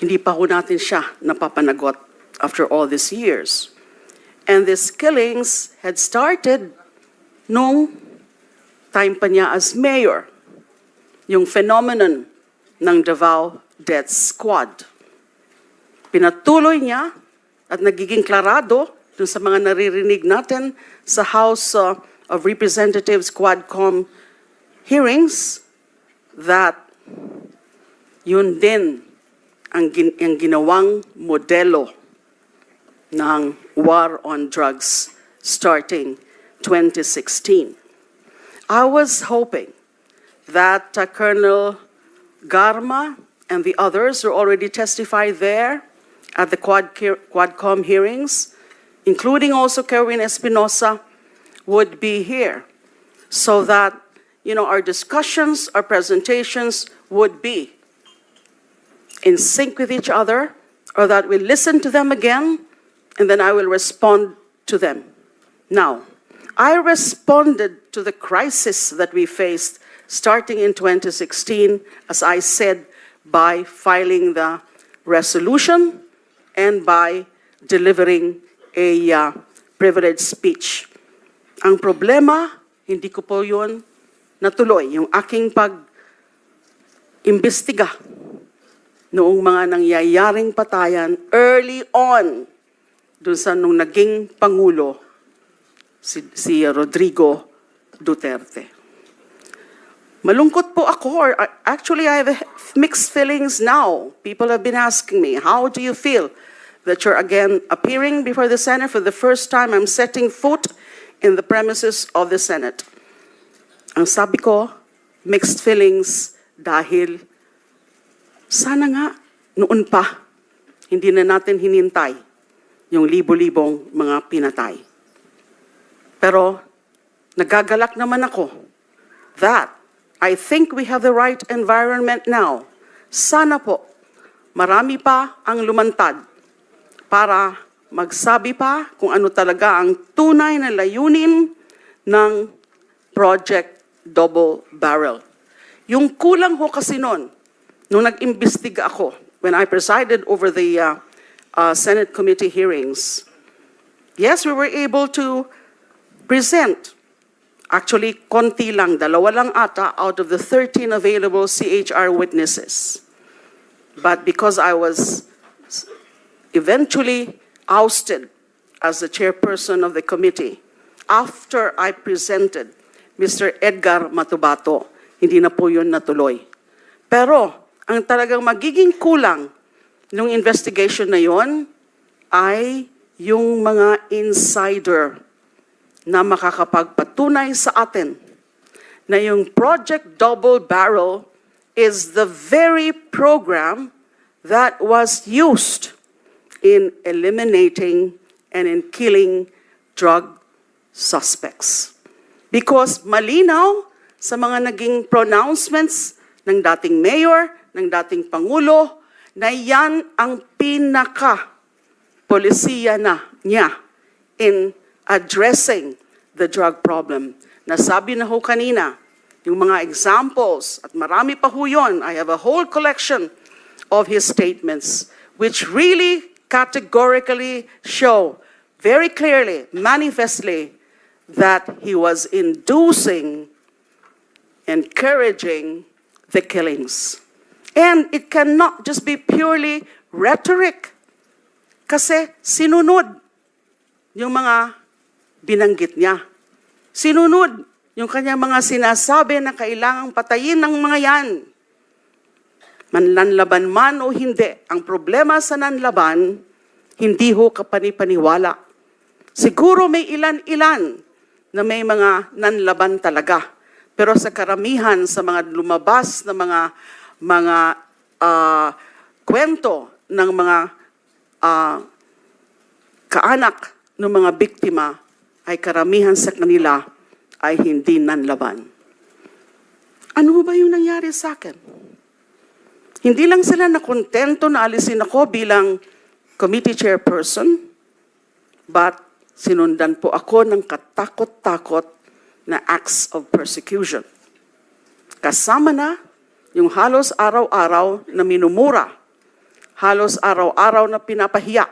Hindi pa ho natin siya napapanagot after all these years. And these killings had started nung time pa niya as mayor. Yung phenomenon ng Davao Death Squad. Pinatuloy niya at nagiging klarado dun sa mga naririnig natin sa House uh, of Representatives Quadcom hearings that yun din ang, gin- ang ginawang modelo ng war on drugs starting 2016. I was hoping that uh, Colonel Garma and the others who already testified there at the Quad Quadcom hearings, including also Kerwin Espinosa, would be here so that you know our discussions, our presentations would be in sync with each other, or that we listen to them again, and then I will respond to them. Now, I responded to the crisis that we faced starting in 2016, as I said, by filing the resolution and by delivering a uh, privileged speech. Ang problema, hindi ko po yun natuloy. Yung aking pag-imbestiga noong mga nangyayaring patayan early on dun sa nung naging Pangulo si, si Rodrigo Duterte. Malungkot po ako, or uh, actually I have mixed feelings now. People have been asking me, how do you feel that you're again appearing before the Senate for the first time? I'm setting foot in the premises of the Senate. Ang sabi ko, mixed feelings dahil sana nga noon pa, hindi na natin hinintay yung libo-libong mga pinatay. Pero nagagalak naman ako that I think we have the right environment now. Sana po, marami pa ang lumantad para magsabi pa kung ano talaga ang tunay na layunin ng Project Double Barrel. Yung kulang ho kasi noon, nung nag-imbestiga ako, when I presided over the uh, uh, Senate committee hearings, yes, we were able to present Actually, konti lang, dalawa lang ata out of the 13 available CHR witnesses. But because I was eventually ousted as the chairperson of the committee, after I presented Mr. Edgar Matubato, hindi na po yun natuloy. Pero, ang talagang magiging kulang ng investigation na yon ay yung mga insider na makakapagpatunay sa atin na yung Project Double Barrel is the very program that was used in eliminating and in killing drug suspects. Because malinaw sa mga naging pronouncements ng dating mayor, ng dating pangulo, na yan ang pinaka polisiya na niya in addressing the drug problem. Nasabi na ho kanina, yung mga examples, at marami pa ho yun, I have a whole collection of his statements, which really categorically show very clearly, manifestly, that he was inducing, encouraging the killings. And it cannot just be purely rhetoric. Kasi sinunod yung mga binanggit niya. Sinunod yung kanyang mga sinasabi na kailangang patayin ng mga yan. Manlanlaban man o hindi, ang problema sa nanlaban, hindi ho kapanipaniwala. Siguro may ilan-ilan na may mga nanlaban talaga. Pero sa karamihan, sa mga lumabas na mga mga uh, kwento ng mga uh, kaanak ng mga biktima ay karamihan sa kanila ay hindi nanlaban. Ano ba yung nangyari sa akin? Hindi lang sila nakontento na alisin ako bilang committee chairperson, but sinundan po ako ng katakot-takot na acts of persecution. Kasama na yung halos araw-araw na minumura, halos araw-araw na pinapahiya.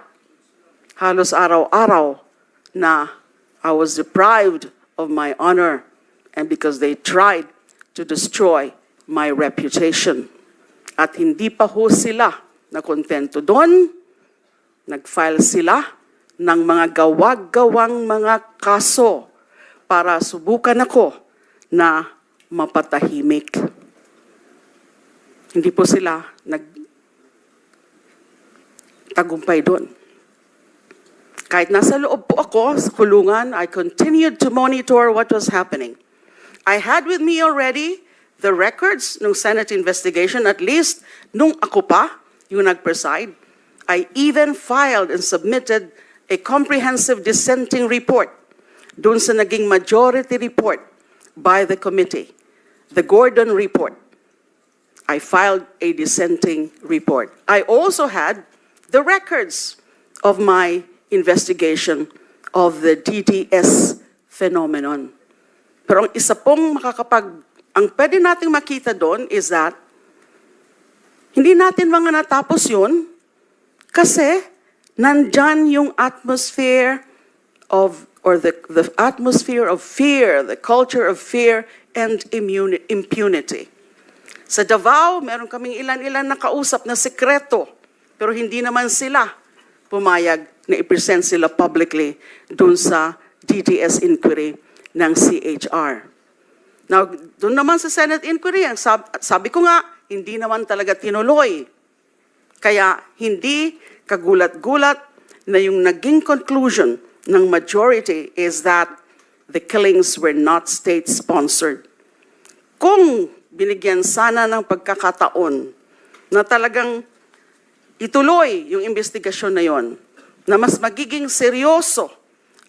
Halos araw-araw na I was deprived of my honor and because they tried to destroy my reputation. At hindi pa ho sila na kontento doon, nag-file sila ng mga gawag-gawang mga kaso para subukan ako na mapatahimik. Hindi po sila nag tagumpay doon. Kahit nasa loob po ako sa kulungan, I continued to monitor what was happening. I had with me already the records ng Senate investigation, at least nung ako pa yung nag-preside. I even filed and submitted a comprehensive dissenting report dun sa naging majority report by the committee, the Gordon Report. I filed a dissenting report. I also had the records of my investigation of the DDS phenomenon. Pero ang isa pong makakapag, ang pwede nating makita doon is that hindi natin mga natapos yun kasi nandyan yung atmosphere of, or the, the atmosphere of fear, the culture of fear and immuni- impunity. Sa Davao, meron kaming ilan-ilan na kausap na sekreto, pero hindi naman sila pumayag na i-present sila publicly dun sa DTS inquiry ng CHR. Now, dun naman sa Senate inquiry, ang sab- sabi ko nga, hindi naman talaga tinuloy. Kaya hindi kagulat-gulat na yung naging conclusion ng majority is that the killings were not state-sponsored. Kung binigyan sana ng pagkakataon na talagang ituloy yung investigasyon na yon, na mas magiging seryoso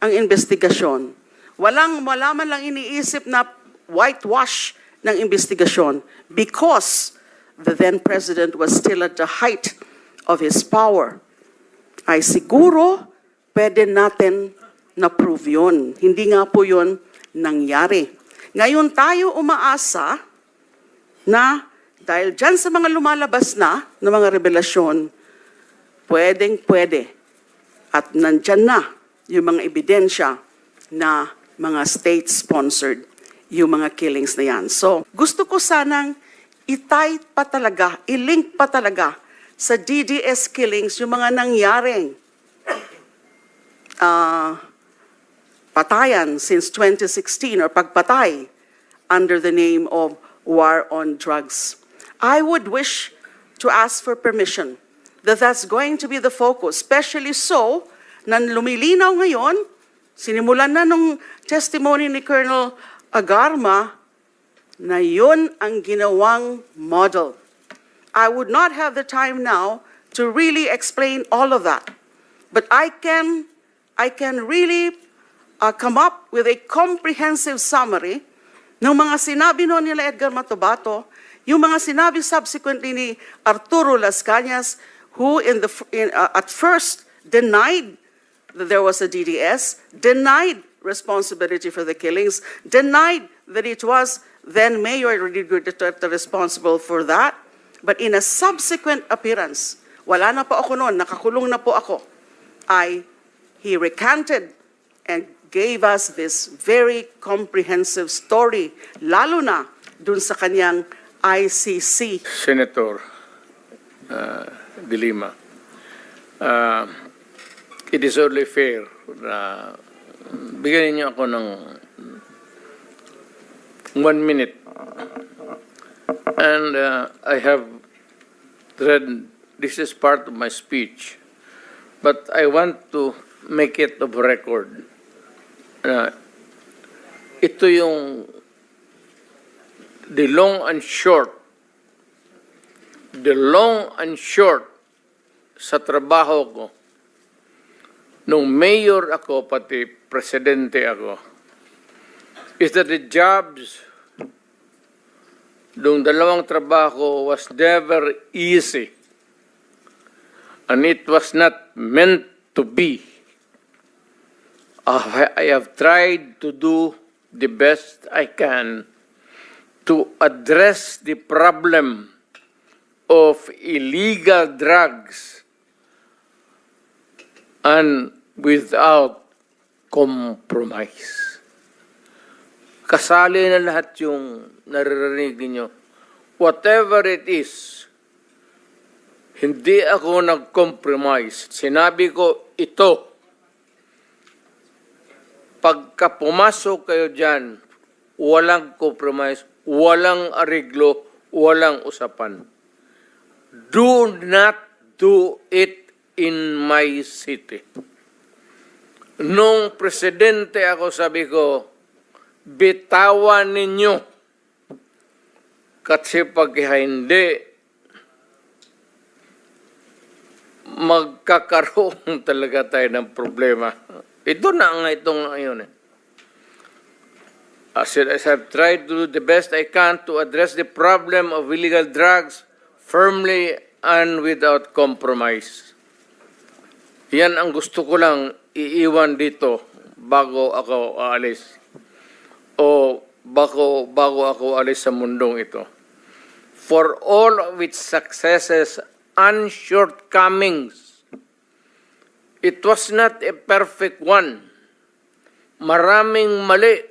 ang investigasyon, walang wala man lang iniisip na whitewash ng investigasyon because the then president was still at the height of his power, ay siguro pwede natin na-prove yun. Hindi nga po yun nangyari. Ngayon tayo umaasa na dahil dyan sa mga lumalabas na ng mga revelasyon, pwedeng pwede at nandyan na yung mga ebidensya na mga state-sponsored yung mga killings na yan. So, gusto ko sanang itay pa talaga, ilink pa talaga sa DDS killings yung mga nangyaring ah, patayan since 2016 or pagpatay under the name of war on drugs. I would wish to ask for permission that that's going to be the focus, especially so na lumilinaw ngayon, sinimulan na nung testimony ni Colonel Agarma na yun ang ginawang model. I would not have the time now to really explain all of that. But I can, I can really uh, come up with a comprehensive summary ng mga sinabi noon nila Edgar Matobato, yung mga sinabi subsequently ni Arturo Las Cañas, who in the, in, uh, at first denied that there was a DDS, denied responsibility for the killings, denied that it was then Mayor Rodrigo Duterte responsible for that. But in a subsequent appearance, wala na po ako noon, nakakulong na po ako, I, he recanted and gave us this very comprehensive story, lalo na dun sa kanyang ICC Senator uh, De Lima, uh, it is only fair na bigyan niyo ako ng one minute. And uh, I have read, this is part of my speech, but I want to make it of record. Uh, ito yung the long and short the long and short sa trabaho ko, nung mayor ako, pati presidente ako, is that the jobs nung dalawang trabaho was never easy. And it was not meant to be. I I have tried to do the best I can to address the problem of illegal drugs and without compromise. Kasali na lahat yung naririnig ninyo. Whatever it is, hindi ako nag-compromise. Sinabi ko, ito. Pagka pumasok kayo dyan, walang compromise, walang ariglo, walang usapan. Do not do it in my city. Nung presidente ako, sabi ko, bitawan ninyo. Kasi pag hindi, magkakaroon talaga tayo ng problema. Ito na nga itong ngayon eh. As I have tried to do the best I can to address the problem of illegal drugs firmly and without compromise. Yan ang gusto ko lang iiwan dito bago ako aalis. O bago, bago ako alis sa mundong ito. For all of its successes and shortcomings, it was not a perfect one. Maraming mali.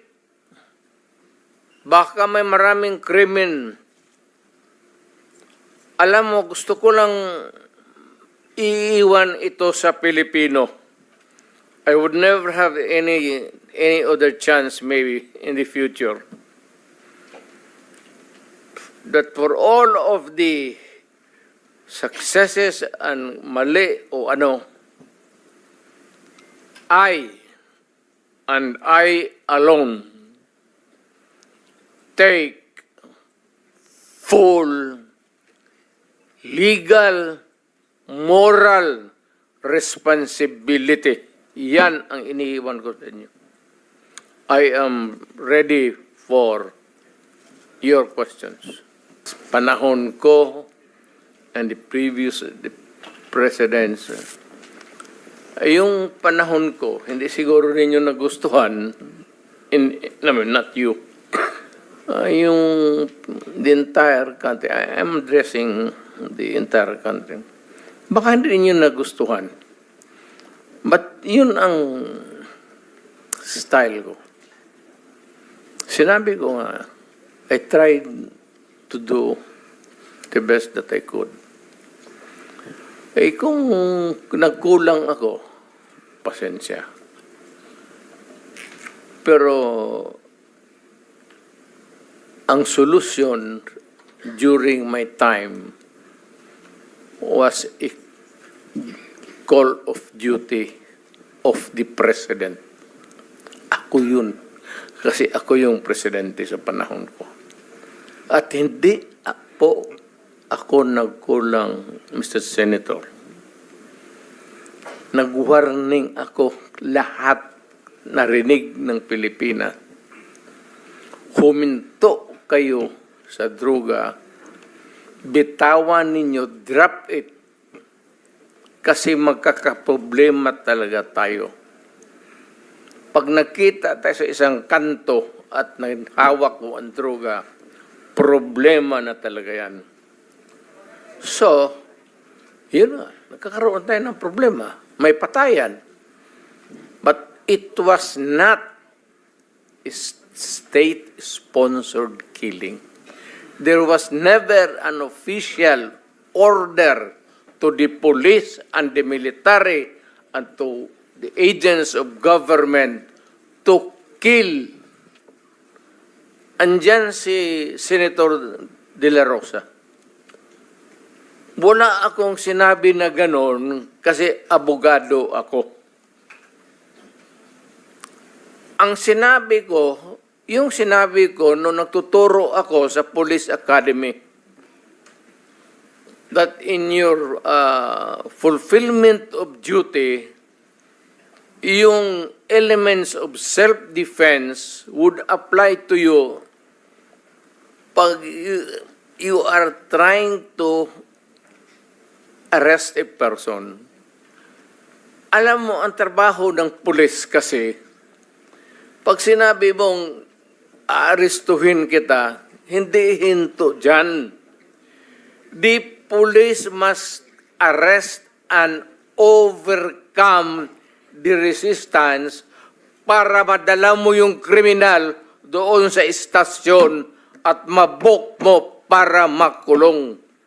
Baka may maraming krimen. Alam mo, gusto ko lang iiwan ito sa Pilipino. I would never have any any other chance maybe in the future. That for all of the successes and mali o ano, I and I alone take full legal moral responsibility. Yan ang iniiwan ko sa inyo. I am ready for your questions. Panahon ko and the previous the presidents, yung panahon ko, hindi siguro ninyo nagustuhan, in, I mean, not you, Ah, yung the entire country, I am addressing the entire country. Baka hindi ninyo nagustuhan. But yun ang style ko. Sinabi ko nga, I tried to do the best that I could. Eh kung nagkulang ako, pasensya. Pero ang solution during my time was a call of duty of the president. Ako yun. Kasi ako yung presidente sa panahon ko. At hindi po ako nagkulang, Mr. Senator. Nag-warning ako lahat narinig ng Pilipinas. Huminto kayo sa droga, bitawan ninyo, drop it. Kasi magkakaproblema talaga tayo. Pag nakita tayo sa isang kanto at naghawak mo ang droga, problema na talaga yan. So, yun nga, nagkakaroon tayo ng problema. May patayan. But it was not state-sponsored killing. There was never an official order to the police and the military and to the agents of government to kill. Andyan si Senator De La Rosa. Wala akong sinabi na ganon kasi abogado ako. Ang sinabi ko, yung sinabi ko nung nagtuturo ako sa Police Academy, that in your uh, fulfillment of duty, yung elements of self-defense would apply to you pag you, you are trying to arrest a person. Alam mo, ang trabaho ng pulis kasi, pag sinabi mong aarestuhin kita, hindi hinto dyan. The police must arrest and overcome the resistance para madala mo yung kriminal doon sa istasyon at mabok mo para makulong.